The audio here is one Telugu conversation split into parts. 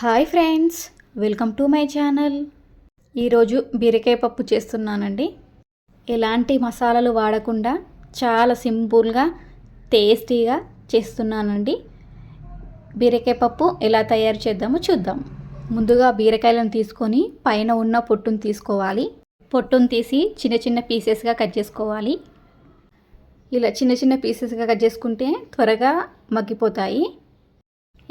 Hi friends welcome to my channel. ఈరోజు బీరకాయ పప్పు చేస్తున్నానండి. ఎలాంటి మసాలాలు వాడకుండా చాలా సింపుల్గా టేస్టీగా చేస్తున్నానండి. బీరకాయ పప్పు ఎలా తయారు చేద్దామో చూద్దాం. ముందుగా బీరకాయలను తీసుకొని పైన ఉన్న పొట్టును తీసుకోవాలి. పొట్టును తీసి చిన్న చిన్న పీసెస్గా కట్ చేసుకోవాలి. ఇలా చిన్న చిన్న పీసెస్గా కట్ చేసుకుంటే త్వరగా మగ్గిపోతాయి.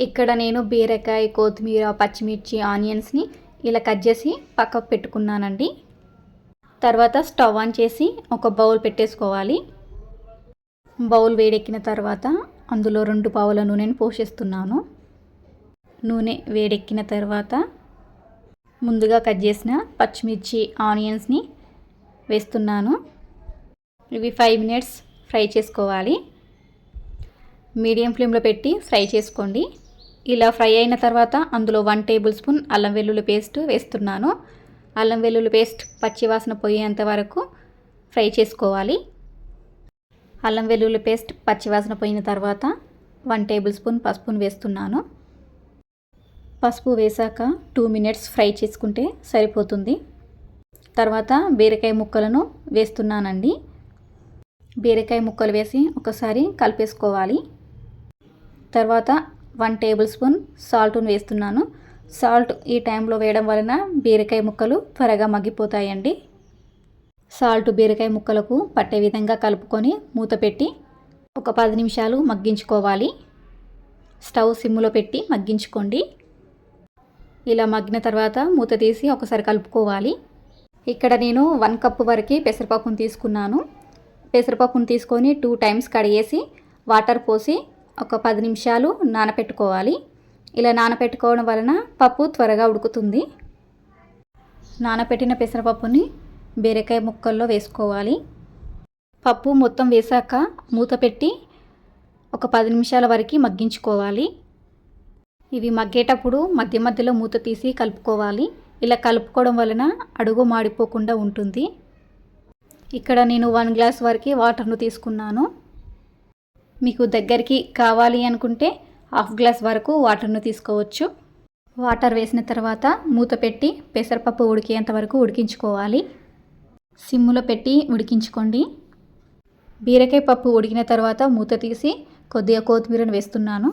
ఇక్కడ నేను బీరకాయ కొత్తిమీర పచ్చిమిర్చి ఆనియన్స్ని ఇలా కట్ చేసి పక్కకు పెట్టుకున్నానండి. తర్వాత స్టవ్ ఆన్ చేసి ఒక బౌల్ పెట్టేసుకోవాలి. బౌల్ వేడెక్కిన తర్వాత అందులో రెండు పావుల నూనెను పోషిస్తున్నాను. నూనె వేడెక్కిన తర్వాత ముందుగా కట్ చేసిన పచ్చిమిర్చి ఆనియన్స్ని వేస్తున్నాను. ఇవి ఫైవ్ మినిట్స్ ఫ్రై చేసుకోవాలి. మీడియం ఫ్లేమ్లో పెట్టి ఫ్రై చేసుకోండి. ఇలా ఫ్రై అయిన తర్వాత అందులో వన్ టేబుల్ స్పూన్ అల్లం వెల్లుల్లి పేస్ట్ వేస్తున్నాను. అల్లం వెల్లుల్లి పేస్ట్ పచ్చివాసన పోయేంత వరకు ఫ్రై చేసుకోవాలి. అల్లం వెల్లుల్లి పేస్ట్ పచ్చివాసన పోయిన తర్వాత వన్ టేబుల్ స్పూన్ పసుపును వేస్తున్నాను. పసుపు వేసాక టూ మినిట్స్ ఫ్రై చేసుకుంటే సరిపోతుంది. తర్వాత బీరకాయ ముక్కలను వేస్తున్నానండి. బీరకాయ ముక్కలు వేసి ఒకసారి కలిపేసుకోవాలి. తర్వాత వన్ టేబుల్ స్పూన్ సాల్ట్ను వేస్తున్నాను. సాల్ట్ ఈ టైంలో వేయడం వలన బీరకాయ ముక్కలు త్వరగా మగ్గిపోతాయండి. సాల్ట్ బీరకాయ ముక్కలకు పట్టే విధంగా కలుపుకొని మూత పెట్టి ఒక పది నిమిషాలు మగ్గించుకోవాలి. స్టవ్ సిమ్లో పెట్టి మగ్గించుకోండి. ఇలా మగ్గిన తర్వాత మూత తీసి ఒకసారి కలుపుకోవాలి. ఇక్కడ నేను వన్ కప్ వరకు పెసరపప్పును తీసుకున్నాను. పెసరపప్పును తీసుకొని టూ టైమ్స్ కడిగేసి వాటర్ పోసి ఒక పది నిమిషాలు నానపెట్టుకోవాలి. ఇలా నానపెట్టుకోవడం వలన పప్పు త్వరగా ఉడుకుతుంది. నానపెట్టిన పెసరపప్పుని బీరకాయ ముక్కల్లో వేసుకోవాలి. పప్పు మొత్తం వేసాక మూత పెట్టి ఒక పది నిమిషాల వరకు మగ్గించుకోవాలి. ఇవి మగ్గేటప్పుడు మధ్య మధ్యలో మూత తీసి కలుపుకోవాలి. ఇలా కలుపుకోవడం వలన అడుగు మాడిపోకుండా ఉంటుంది. ఇక్కడ నేను వన్ గ్లాస్ వరకు వాటర్ను తీసుకున్నాను. మీకు దగ్గరికి కావాలి అనుకుంటే హాఫ్ గ్లాస్ వరకు వాటర్ను తీసుకోవచ్చు. వాటర్ వేసిన తర్వాత మూత పెట్టి పెసరపప్పు ఉడికేంత వరకు ఉడికించుకోవాలి. సిమ్ములో పెట్టి ఉడికించుకోండి. బీరకాయ పప్పు ఉడికిన తర్వాత మూత తీసి కొద్దిగా కొత్తిమీరను వేస్తున్నాను.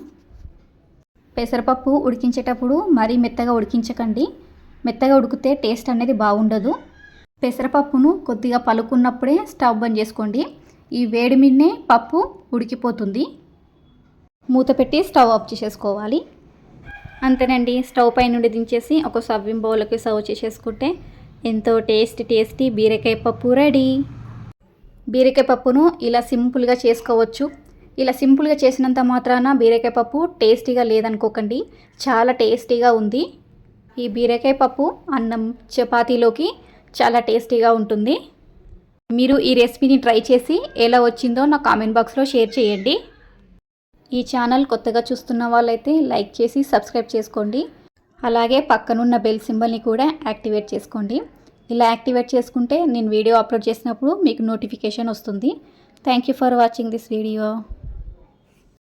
పెసరపప్పు ఉడికించేటప్పుడు మరీ మెత్తగా ఉడికించకండి. మెత్తగా ఉడికితే టేస్ట్ అనేది బాగుండదు. పెసరపప్పును కొద్దిగా పలుకున్నప్పుడే స్టవ్ బంద్ చేసుకోండి. ఈ వేడి మిన్నే పప్పు ఉడికిపోతుంది. మూత పెట్టి స్టవ్ ఆఫ్ చేసేసుకోవాలి. అంతేనండి స్టవ్ పై నుండి దించేసి ఒక సవ్యం బౌల్కి సర్వ్ చేసేసుకుంటే ఎంతో టేస్టీ టేస్టీ బీరకాయ పప్పు రెడీ. బీరకాయ పప్పును ఇలా సింపుల్గా చేసుకోవచ్చు. ఇలా సింపుల్గా చేసినంత మాత్రాన బీరకాయ పప్పు టేస్టీగా లేదనుకోకండి చాలా టేస్టీగా ఉంది. ఈ బీరకాయ పప్పు అన్నం చపాతీలోకి చాలా టేస్టీగా ఉంటుంది. మీరు ఈ రెసిపీని ట్రై చేసి ఎలా వచ్చిందో నా కామెంట్ బాక్స్లో షేర్ చేయండి. ఈ ఛానల్ కొత్తగా చూస్తున్న వాళ్ళైతే లైక్ చేసి సబ్స్క్రైబ్ చేసుకోండి. అలాగే పక్కనున్న బెల్ సింబల్ని కూడా యాక్టివేట్ చేసుకోండి. ఇలా యాక్టివేట్ చేసుకుంటే నేను వీడియో అప్లోడ్ చేసినప్పుడు మీకు నోటిఫికేషన్ వస్తుంది. Thank you for watching this video.